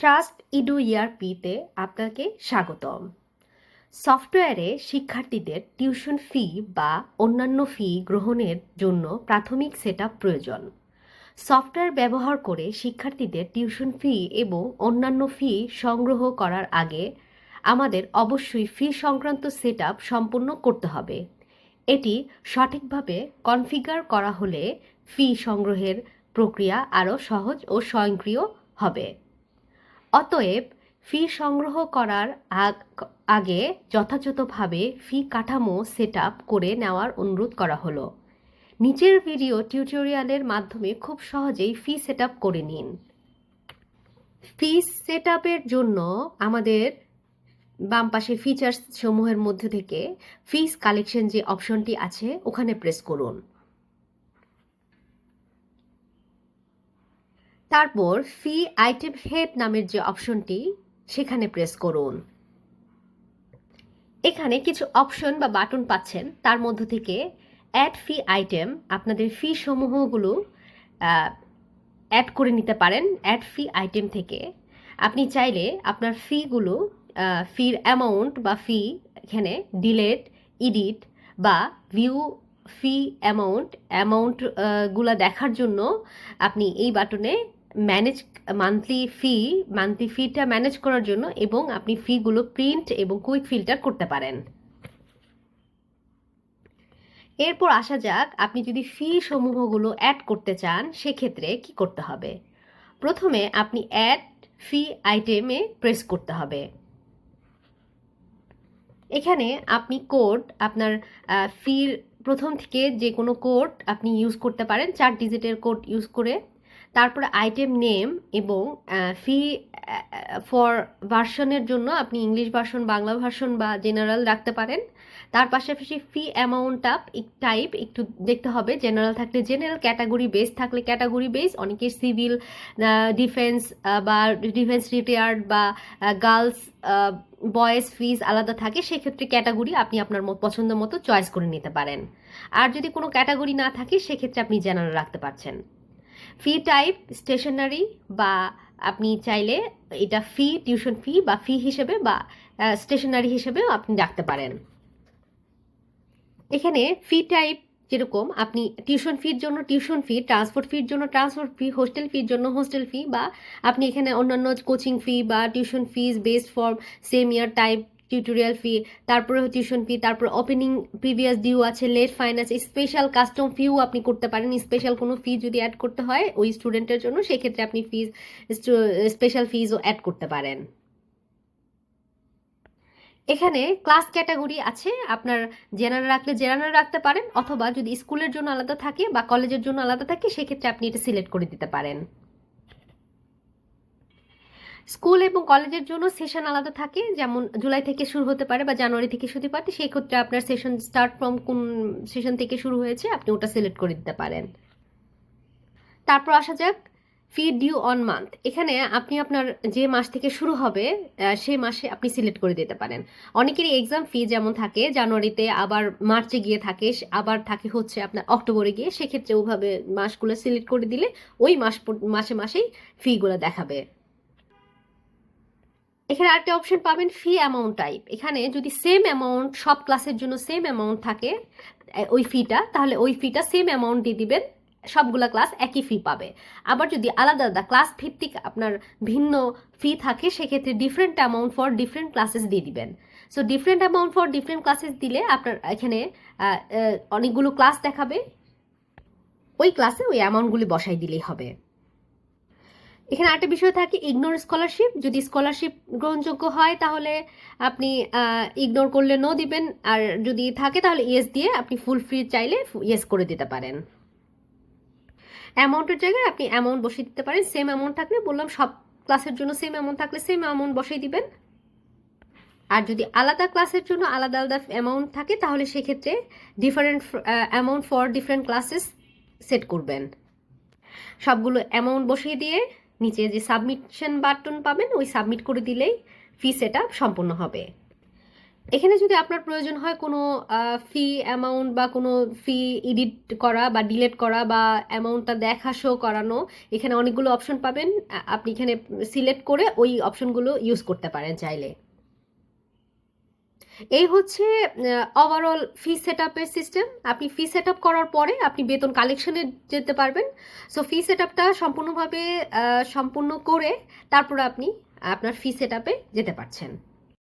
Trust edu ইআরপিতে আপনাকে স্বাগতম। সফটওয়্যারে শিক্ষার্থীদের টিউশন ফি বা অন্যান্য ফি গ্রহণের জন্য প্রাথমিক সেটআপ প্রয়োজন। সফটওয়্যার ব্যবহার করে শিক্ষার্থীদের টিউশন ফি এবং অন্যান্য ফি সংগ্রহ করার আগে আমাদের অবশ্যই ফি সংক্রান্ত সেটআপ সম্পূর্ণ করতে হবে। এটি সঠিকভাবে কনফিগার করা হলে ফি সংগ্রহের প্রক্রিয়া আরও সহজ ও স্বয়ংক্রিয় হবে। অতএব ফি সংগ্রহ করার আগ- যথাযথভাবে ফি কাঠামো সেট করে নেওয়ার অনুরোধ করা হলো। নিচের ভিডিও টিউটোরিয়ালের মাধ্যমে খুব সহজেই ফি সেট করে নিন। ফি সেট জন্য আমাদের বাম পাশে ফিচার্স সমূহের মধ্যে থেকে ফিস কালেকশন যে অপশনটি আছে, ওখানে প্রেস করুন। তারপর ফি আইটেম হেড নামের যে অপশনটি, সেখানে প্রেস করুন। এখানে কিছু অপশন বা বাটন পাচ্ছেন, তার মধ্য থেকে অ্যাড ফি আইটেম আপনাদের ফি সমূহগুলো অ্যাড করে নিতে পারেন অ্যাড ফি আইটেম থেকে। আপনি চাইলে আপনার ফিগুলো ফির অ্যামাউন্ট বা ফি এখানে ডিলেট ইডিট বা ভিউ ফি অ্যামাউন্ট অ্যামাউন্টগুলা দেখার জন্য আপনি এই বাটনে ম্যানেজ মান্থলি ফি মান্থলি ফিটা ম্যানেজ করার জন্য এবং আপনি ফিগুলো প্রিন্ট এবং কুইক ফিল্টার করতে পারেন। এরপর আসা যাক, আপনি যদি ফি সমূহগুলো অ্যাড করতে চান, সেক্ষেত্রে কি করতে হবে? প্রথমে আপনি অ্যাড ফি আইটেমে প্রেস করতে হবে। এখানে আপনি কোড আপনার ফির প্রথম থেকে যে কোনো কোড আপনি ইউজ করতে পারেন, চার ডিজিটের কোড ইউজ করে। তারপরে আইটেম নেম এবং ফি ফর ভার্সনের জন্য আপনি ইংলিশ ভার্সন বাংলা ভার্সন বা জেনারেল রাখতে পারেন। তার পাশাপাশি ফি অ্যামাউন্ট আপ টাইপ একটু দেখতে হবে। জেনারেল থাকলে জেনারেল ক্যাটাগরি বেস থাকলে ক্যাটাগরি বেস অনেকের সিভিল ডিফেন্স বা ডিফেন্স রিটায়ার্ড বা গার্লস বয়েজ ফিজ আলাদা থাকে, সেক্ষেত্রে ক্যাটাগরি আপনি আপনার পছন্দ মতো চয়েস করে নিতে পারেন। আর যদি কোনো ক্যাটাগরি না থাকে, সেক্ষেত্রে আপনি জেনারেল রাখতে পারছেন। ফি টাইপ স্টেশনারি বা আপনি চাইলে এটা ফি টিউশন ফি বা ফি হিসেবে বা স্টেশনারি হিসেবেও আপনি রাখতে পারেন। এখানে ফি টাইপ যেরকম আপনি টিউশন ফির জন্য টিউশন ফি ট্রান্সপোর্ট ফির জন্য ট্রান্সপোর্ট ফি হোস্টেল ফির জন্য হোস্টেল ফি বা আপনি এখানে অন্যান্য কোচিং ফি বা tuition fees based for same year type tutorial fee তারপরে টিউশন ফি তারপর ওপেনিং প্রিভিয়াস ডিউ আছে লেট ফাইন আছে স্পেশাল কাস্টম ফিও আপনি করতে পারেন। স্পেশাল কোনো ফি যদি অ্যাড করতে হয়, ওই স্টুডেন্টের জন্য সেক্ষেত্রে আপনি ফিজ স্পেশাল ফিজও অ্যাড করতে পারেন। এখানে ক্লাস ক্যাটাগরি আছে, আপনার জেনারেল রাখলে জেনারেল রাখতে পারেন, অথবা যদি স্কুলের জন্য আলাদা থাকে বা কলেজের জন্য আলাদা থাকে, সেক্ষেত্রে আপনি এটা সিলেক্ট করে দিতে পারেন। স্কুল এবং কলেজের জন্য সেশন আলাদা থাকে, যেমন জুলাই থেকে শুরু হতে পারে বা জানুয়ারি থেকে শুরু হতে পারে। সেই ক্ষেত্রে আপনার সেশন স্টার্ট ফ্রম কোন সেশন থেকে শুরু হয়েছে, আপনি ওটা সিলেক্ট করে দিতে পারেন। তারপর আসা যাক, ফি ডিউ অন মান্থ। এখানে আপনি আপনার যে মাস থেকে শুরু হবে সেই মাসে আপনি সিলেক্ট করে দিতে পারেন। অনেকেরই এক্সাম ফি যেমন থাকে, জানুয়ারিতে আবার মার্চে গিয়ে থাকে, আবার থাকে হচ্ছে আপনার অক্টোবরে গিয়ে। সেক্ষেত্রে ওভাবে মাসগুলো সিলেক্ট করে দিলে ওই মাস মাসে মাসেই ফিগুলো দেখাবে। এখানে আরেকটা অপশন পাবেন ফি অ্যামাউন্ট টাইপ এখানে যদি সেম অ্যামাউন্ট সব ক্লাসের জন্য সেম অ্যামাউন্ট থাকে ওই ফিটা তাহলে ওই ফিটা সেম অ্যামাউন্ট দিয়ে দিবেন, সবগুলা ক্লাস একই ফি পাবে। আবার যদি আলাদা আলাদা ক্লাস ভিত্তিক আপনার ভিন্ন ফি থাকে, সেক্ষেত্রে different amount for different classes দিয়ে দিবেন। So different amount for different classes দিলে আপনার এখানে অনেকগুলো ক্লাস দেখাবে। ওই ক্লাসে ওই অ্যামাউন্টগুলি বসাই দিলেই হবে। এখানে আরেকটা বিষয় থাকে ইগনোর স্কলারশিপ যদি স্কলারশিপ গ্রহণযোগ্য হয়, তাহলে আপনি ইগনোর করলে নো দিবেন। আর যদি থাকে, তাহলে ইয়েস দিয়ে আপনি ফুল ফ্রি চাইলে ইয়েস করে দিতে পারেন। অ্যামাউন্টের জায়গায় আপনি অ্যামাউন্ট বসিয়ে দিতে পারেন। সেম অ্যামাউন্ট থাকলে, বললাম সব ক্লাসের জন্য সেম অ্যামাউন্ট থাকলে সেম অ্যামাউন্ট বসিয়ে দিবেন। আর যদি আলাদা ক্লাসের জন্য আলাদা আলাদা অ্যামাউন্ট থাকে, তাহলে সেক্ষেত্রে different amount for different classes set করবেন। সবগুলো অ্যামাউন্ট বসিয়ে দিয়ে নিচে যে সাবমিশন বাটন পাবেন, ওই সাবমিট করে দিলেই ফি সেট সম্পূর্ণ হবে। এখানে যদি আপনার প্রয়োজন হয় কোনো ফি অ্যামাউন্ট বা কোনো ফি এডিট করা বা ডিলেট করা বা অ্যামাউন্টটা দেখা শো করানো, এখানে অনেকগুলো অপশন পাবেন। আপনি এখানে সিলেক্ট করে ওই অপশনগুলো ইউজ করতে পারেন চাইলে। এই হচ্ছে ওভারঅল ফি সেট আপের সিস্টেম আপনি ফি সেট আপ করার পরে আপনি বেতন কালেকশনে যেতে পারবেন। সো ফি সেট আপটা সম্পূর্ণভাবে সম্পূর্ণ করে তারপরে আপনি আপনার ফি সেট আপে যেতে পারছেন।